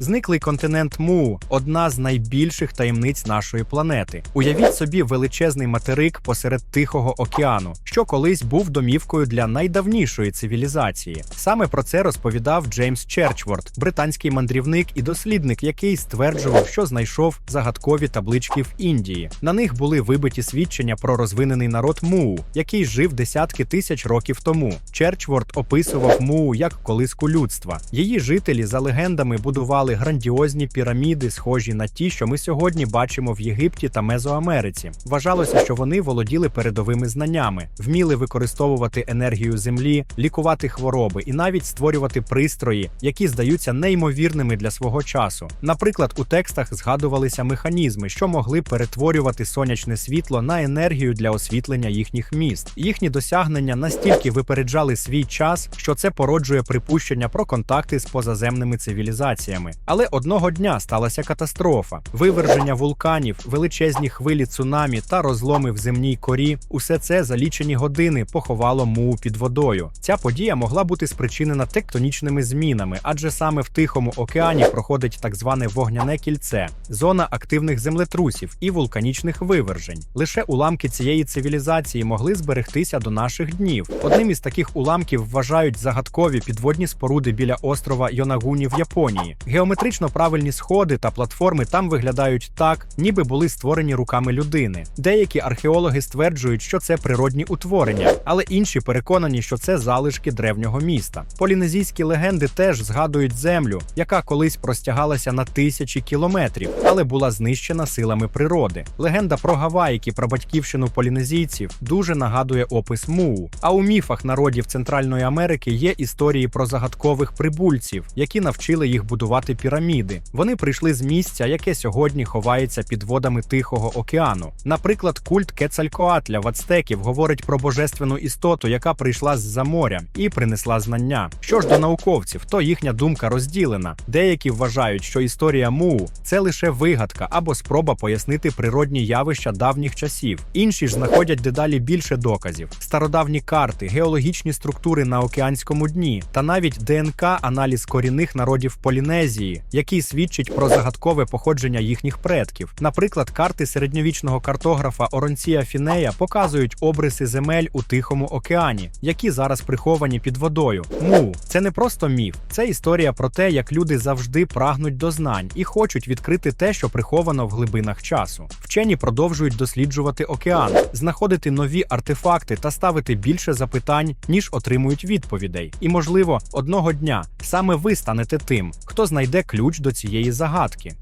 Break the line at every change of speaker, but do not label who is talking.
Зниклий континент Му одна з найбільших таємниць нашої планети. Уявіть собі величезний материк посеред Тихого океану, що колись був домівкою для найдавнішої цивілізації. Саме про це розповідав Джеймс Черчворд, британський мандрівник і дослідник, який стверджував, що знайшов загадкові таблички в Індії. На них були вибиті свідчення про розвинений народ Муу, який жив десятки тисяч років тому. Черчворд описував Муу як колиску людства. Її жителі за легендами будували грандіозні піраміди, схожі на ті, що ми сьогодні бачимо в Єгипті та Мезоамериці. Вважалося, що вони володіли передовими знаннями, вміли використовувати енергію землі, лікувати хвороби і навіть створювати пристрої, які здаються неймовірними для свого часу. Наприклад, у текстах згадувалися механізми, що могли перетворювати сонячне світло на енергію для освітлення їхніх міст. Їхні досягнення настільки випереджали свій час, що це породжує припущення про контакти з позаземними цивілізаціями. Але одного дня сталася катастрофа: виверження вулканів, величезні хвилі цунамі та розломи в земній корі. Усе це за лічені години поховало Муу під водою. Ця подія могла бути спричинена тектонічними змінами, адже саме в Тихому океані проходить так зване вогняне кільце, зона активних землетрусів і вулканічних вивержень. Лише уламки цієї цивілізації могли зберегтися до наших днів. Одним із таких уламків вважають загадкові підводні споруди біля острова Йонагуні в Японії. Геометрично правильні сходи та платформи там виглядають так, ніби були створені руками людини. Деякі археологи стверджують, що це природні утворення, але інші переконані, що це залишки древнього міста. Полінезійські легенди теж згадують землю, яка колись простягалася на тисячі кілометрів, але була знищена силами природи. Легенда про Гаваїки, про батьківщину полінезійців, дуже нагадує опис Муу. А у міфах народів Центральної Америки є історії про загадкових прибульців, які навчили їх будувати піраміди. Вони прийшли з місця, яке сьогодні ховається під водами Тихого океану. Наприклад, культ Кецалькоатля в ацтеків говорить про божественну істоту, яка прийшла з-за моря і принесла знання. Що ж до науковців, то їхня думка розділена. Деякі вважають, що історія Муу це лише вигадка або спроба пояснити природні явища давніх часів. Інші ж знаходять дедалі більше доказів: стародавні карти, геологічні структури на океанському дні та навіть ДНК-аналіз корінних народів Полінезії, який свідчить про загадкове походження їхніх предків. Наприклад, карти середньовічного картографа Оронція Фінея показують обриси земель у Тихому океані, які зараз приховані під водою. Му це не просто міф, це історія про те, як люди завжди прагнуть до знань і хочуть відкрити те, що приховано в глибинах часу. Вчені продовжують досліджувати океан, знаходити нові артефакти та ставити більше запитань, ніж отримують відповідей. І, можливо, одного дня саме ви станете тим, хто знайде ключ до цієї загадки.